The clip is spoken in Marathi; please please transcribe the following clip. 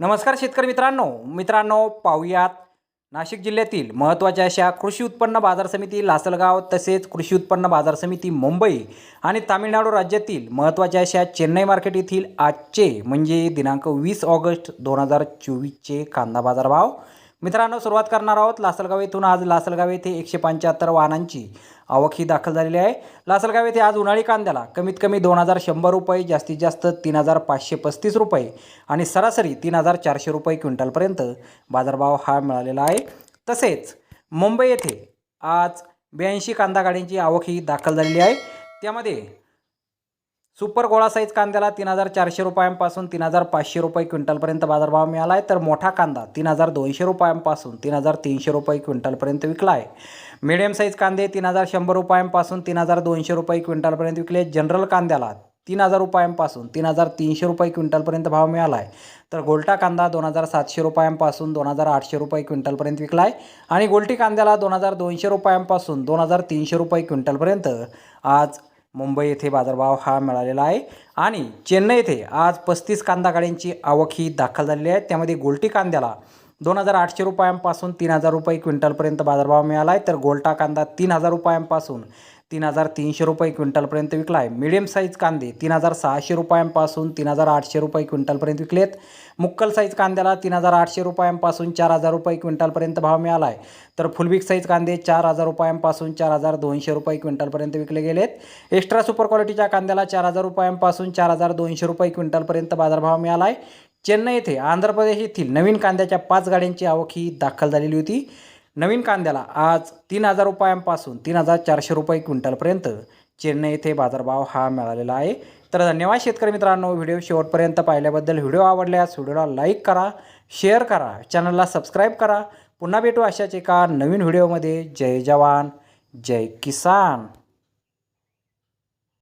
नमस्कार शेतकरी मित्रांनो. मित्रांनो पाहुयात नाशिक जिल्ह्यातील महत्त्वाच्या अशा कृषी उत्पन्न बाजार समिती लासलगाव तसेच कृषी उत्पन्न बाजार समिती मुंबई आणि तामिळनाडू राज्यातील महत्त्वाच्या अशा चेन्नई मार्केट येथील आजचे म्हणजे दिनांक वीस ऑगस्ट दोन हजार चोवीसचे कांदा बाजार भाव मित्रांनो सुरुवात करणार आहोत लासलगाव येथून. आज लासलगाव येथे एकशे पंच्याहत्तर वाहनांची आवक ही दाखल झालेली आहे. लासलगाव येथे आज उन्हाळी कांद्याला कमीत कमी दोन हजार शंभर रुपये जास्तीत जास्त तीन हजार पाचशे पस्तीस रुपये आणि सरासरी तीन हजार चारशे रुपये क्विंटलपर्यंत बाजारभाव हा मिळालेला आहे. तसेच मुंबई येथे आज ब्याऐंशी कांदा गाड्यांची आवक ही दाखल झालेली आहे. त्यामध्ये सुपर गोळा साईज कांद्याला तीन हजार चारशे रुपयांपासून तीन हजार पाचशे रुपये क्विंटलपर्यंत बाजारभाव मिळाला आहे तर मोठा कांदा तीन हजार दोनशे रुपयांपासून तीन हजार तीनशे रुपये क्विंटलपर्यंत विकला आहे मिडियम साईज कांदे तीन हजार शंभर रुपयांपासून तीन हजार दोनशे रुपये क्विंटलपर्यंत विकले. जनरल कांद्याला तीन हजार रुपयांपासून तीन हजार तीनशे रुपये क्विंटलपर्यंत भाव मिळाला आहे तर गोल्टा कांदा दोन हजार सातशे रुपयांपासून दोन हजार आठशे रुपये क्विंटलपर्यंत विकला आहे आणि गोल्टी कांद्याला दोन हजार दोनशे रुपयांपासून दोन हजार तीनशे रुपये क्विंटलपर्यंत आज मुंबई येथे बाजारभाव हा मिळालेला आहे. आणि चेन्नई येथे आज पस्तीस कांदा गाड्यांची आवक ही दाखल झालेली आहे. त्यामध्ये गोल्टी कांद्याला दोन हजार आठशे रुपयांपासून तीन हजार रुपये क्विंटलपर्यंत बाजारभाव मिळाला आहे. तर गोल्टा कांदा तीन हजार रुपयांपासून तीन हजार तीनशे रुपये क्विंटलपर्यंत विकला आहे मिडियम साईज कांदे तीन हजार सहाशे रुपयांपासून तीन हजार आठशे रुपये क्विंटलपर्यंत विकलेत. मुक्कल साईज कांद्याला तीन हजार आठशे रुपयांपासून चार हजार रुपये क्विंटलपर्यंत भाव मिळाला आहे तर फुलबिक साईज कांदे चार हजार रुपयांपासून चार हजार दोनशे रुपये क्विंटलपर्यंत विकले गेलेत. एक्स्ट्रा सुपर क्वालिटीच्या कांद्याला चार हजार रुपयांपासून चार हजार दोनशे रुपये क्विंटलपर्यंत बाजारभाव मिळाला आहे चेन्नई येथे आंध्र प्रदेश येथील नवीन कांद्याच्या पाच गाड्यांची आवक ही दाखल झालेली होती. नवीन कांद्याला आज तीन हजार रुपयांपासून तीन हजार चारशे रुपये क्विंटलपर्यंत चेन्नई येथे बाजारभाव हा मिळालेला आहे. तर धन्यवाद शेतकरी मित्रांनो व्हिडिओ शेवटपर्यंत पाहिल्याबद्दल. व्हिडिओ आवडल्यास व्हिडिओला लाईक करा शेअर करा चॅनलला सबस्क्राईब करा. पुन्हा भेटू अशाच एका नवीन व्हिडिओमध्ये. जय जवान जय किसान.